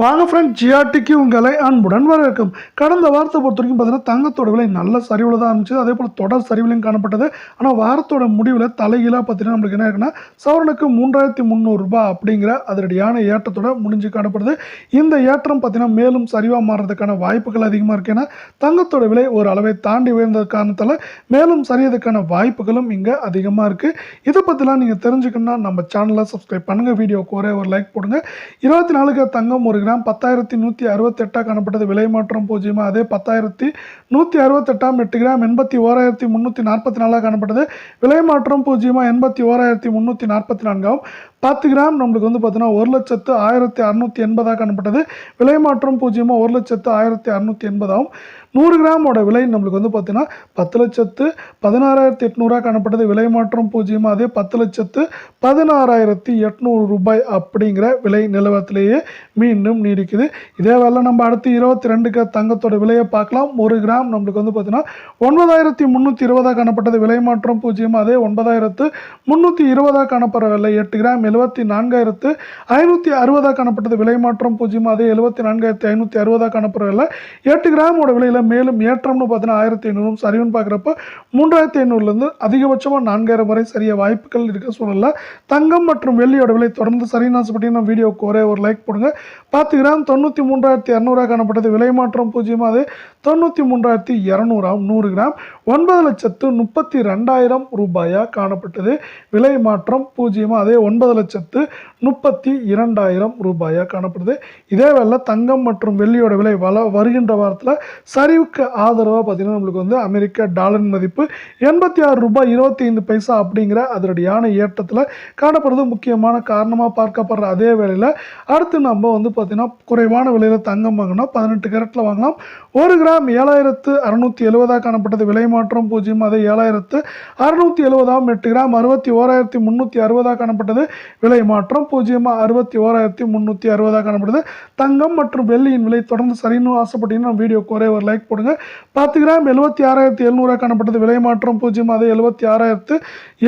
வாங்க ஃப்ரெண்ட் ஜிஆர்டிக்கு உங்களை அன்புடன் வரவேற்கும். கடந்த வாரத்தை பொறுத்த வரைக்கும் பார்த்தீங்கன்னா தங்கத்தோட விலை நல்ல சரிவில் தான் இருந்துச்சு. அதே போல் தொடர் சரிவிலையும் காணப்பட்டது. ஆனால் வாரத்தோட முடிவில் தலைகீழாக பார்த்தீங்கன்னா நம்மளுக்கு என்ன இருக்குன்னா சவரனுக்கு மூன்றாயிரத்தி முந்நூறுரூபா அப்படிங்கிற அதனுடையான ஏற்றத்தோட முடிஞ்சு காணப்படுது. இந்த ஏற்றம் பார்த்தீங்கன்னா மேலும் சரிவாக மாறுறதுக்கான வாய்ப்புகள் அதிகமாக இருக்கு. ஏன்னா தங்கத்தோட விலை ஒரு அளவை தாண்டி உயர்ந்த காரணத்தால் மேலும் சரியதுக்கான வாய்ப்புகளும் இங்கே அதிகமாக இருக்குது இதை பற்றிலாம் நீங்கள் தெரிஞ்சுக்கணும்னா நம்ம சேனலை சப்ஸ்கிரைப் பண்ணுங்கள் வீடியோக்கு ஒரே ஒரு லைக் போடுங்க. இருபத்தி நாலுக்கு தங்கம் ஒரு கிராம் பத்தாயிரத்தி நூற்றி அறுபத்தெட்டாக காணப்பட்டது. விலை மாற்றம் பூஜ்ஜியமாக அதே பத்தாயிரத்தி நூற்றி அறுபத்தெட்டாம் எட்டு கிராம் எண்பத்தி ஓராயிரத்தி முந்நூற்றி நாற்பத்தி நாலாக காணப்பட்டது. விலை மாற்றம் பூஜ்ஜியமாக எண்பத்தி ஓராயிரத்தி முந்நூற்றி நாற்பத்தி நான்காகவும் பத்து கிராம் நம்மளுக்கு வந்து பார்த்தீங்கன்னா ஒரு லட்சத்து ஆயிரத்தி அறுநூற்றி எண்பதாக காணப்பட்டது. விலை மாற்றம் பூஜ்ஜியமாக ஒரு லட்சத்து ஆயிரத்தி அறுநூற்றி எண்பதாகவும் நூறு கிராமோட விலை நம்மளுக்கு வந்து பார்த்தீங்கன்னா பத்து லட்சத்து பதினாறாயிரத்தி எட்நூறாக காணப்பட்டது. விலை மாற்றம் பூஜ்ஜியமாக அதே பத்து லட்சத்து பதினாறாயிரத்தி எட்நூறு ரூபாய் அப்படிங்கிற விலை நிலவரத்திலேயே மீண்டும் நீடிக்குது. இதே வேலை நம்ம அடுத்து இருபத்தி ரெண்டுக்கு தங்கத்தோட விலையை பார்க்கலாம். ஒரு கிராம் நம்மளுக்கு வந்து பார்த்தீங்கன்னா ஒன்பதாயிரத்தி முந்நூற்றி இருபதாக காணப்பட்டது. விலை மாற்றம் பூஜ்ஜியம் அதே ஒன்பதாயிரத்து முந்நூற்றி இருபதாக காணப்படுற விலை எட்டு கிராம். எழுபத்தி நான்காயிரத்து ஐநூற்றி அறுபதாக காணப்பட்டது. விலை மாற்றம் பூஜ்ஜியம் அதே எழுபத்தி நான்காயிரத்தி ஐநூற்றி அறுபதாக காணப்படுற விலை எட்டு கிராமோட விலையில் மேலும் ஏற்றம்னு பார்த்தீங்கன்னா ஆயிரத்தி ஐநூறும் சரிவுன்னு பார்க்குறப்ப மூன்றாயிரத்தி ஐநூறுலேருந்து அதிகபட்சமாக நான்காயிரம் வரை சரிய வாய்ப்புகள் இருக்க சூழலில் தங்கம் மற்றும் வெள்ளியோட விலை தொடர்ந்து சரின்னு ஆசைப்பட்டீங்கன்னா வீடியோக்கு ஒரே ஒரு லைக் போடுங்க. பார்த்து பத்து கிராம் தொண்ணூற்றி மூன்றாயிரத்தி இரநூறுவா காணப்பட்டது. விலை மாற்றம் பூஜ்ஜியமாக அது தொண்ணூற்றி மூன்றாயிரத்தி இரநூறாம் நூறு கிராம். ஒன்பது லட்சத்து முப்பத்தி ரெண்டாயிரம் ரூபாயாக காணப்பட்டது. விலை மாற்றம் பூஜ்ஜியமாக அதே ஒன்பது லட்சத்து முப்பத்தி இரண்டாயிரம் ரூபாயாக காணப்படுது. இதே வேளை தங்கம் மற்றும் வெள்ளியோட விலை வள வருகின்ற வாரத்தில் சரிவுக்கு ஆதரவாக பார்த்தீங்கன்னா நம்மளுக்கு வந்து அமெரிக்க டாலரின் மதிப்பு எண்பத்தி ஆறு ரூபாய் இருபத்தி ஐந்து பைசா அப்படிங்கிற அதனுடையான ஏற்றத்தில் காணப்படுறது முக்கியமான காரணமாக பார்க்கப்படுற அதே வேளையில் அடுத்து நம்ம வந்து பார்த்தீங்கன்னா குறைவான விலையில் தங்கம் வாங்கினா பதினெட்டு கேரட்டில் வாங்கலாம் ஒரு கிராம் ஏழாயிரத்து அறுநூற்றி எழுபதாக காணப்பட்டது. விலை மாற்றம் பூஜ்ஜியம். அதே ஏழாயிரத்து அறுநூற்றி எழுபதாம் எட்டு கிராம் அறுபத்தி ஓராயிரத்தி முந்நூற்றி அறுபதாக காணப்பட்டது. விலை மாற்றம் பூஜ்ஜியமாக அறுபத்தி ஓராயிரத்தி முந்நூற்றி அறுபதாக காணப்பட்டது. தங்கம் மற்றும் வெள்ளியின் விலை தொடர்ந்து சரின்னு ஆசைப்பட்டீங்கன்னா வீடியோக்கு ஒரே ஒரு லைக் போடுங்க. பத்து கிராம் எழுபத்தி ஆறாயிரத்தி எழுநூறாக காணப்பட்டது. விலை மாற்றம் பூஜ்ஜியம். அதே எழுபத்தி ஆறாயிரத்து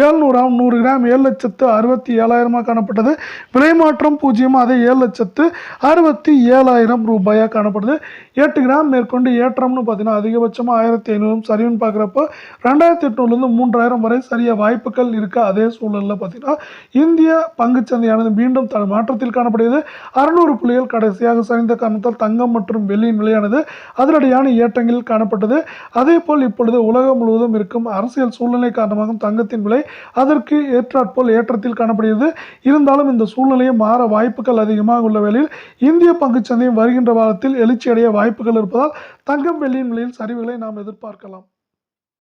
ஏழ்நூறாம் நூறு கிராம் ஏழு லட்சத்து அறுபத்தி ஏழாயிரமாக காணப்பட்டது. விலை மாற்றம் பூஜ்ஜியம். அதே ஏழு லட்சத்து அறுபத்தி ஏழாயிரம் ரூபாயாக காணப்படுது. எட்டு கிராம் மேற்கொண்டு ஏற்றம்னு பார்த்தீங்கன்னா அதிகபட்சமாக ஆயிரத்தி ஐநூறும் சரின்னு பார்க்குறப்போ ரெண்டாயிரத்தி எட்நூறுலேருந்து மூன்றாயிரம் வரை சரிய வாய்ப்புகள் இருக்க? அதே சூழலில் பார்த்தீங்கன்னா இந்திய பங்குச்சந்தையானது மீண்டும் தன் மாற்றத்தில் காணப்படுகிறது. அறுநூறு புள்ளிகள் கடைசியாக சரிந்த காரணத்தால் தங்கம் மற்றும் வெள்ளியின் விலையானது அதிரடியான ஏற்றங்களில் காணப்பட்டது. அதே போல் இப்பொழுது உலகம் முழுவதும் இருக்கும் அரசியல் சூழ்நிலை காரணமாக தங்கத்தின் விலை அதற்கு ஏற்றாற்போல் ஏற்றத்தில் காணப்படுகிறது. இருந்தாலும் இந்த சூழ்நிலையை மாற வாய்ப்புகள் அதிகமாக உள்ள வேளையில் இந்திய பங்குச்சந்தையும் வருகின்ற வாரத்தில் எழுச்சியடைய வாய்ப்புகள் இருப்பதால் தங்கம் வெள்ளியின் விலையில் சரிவுகளை நாம் எதிர்பார்க்கலாம்.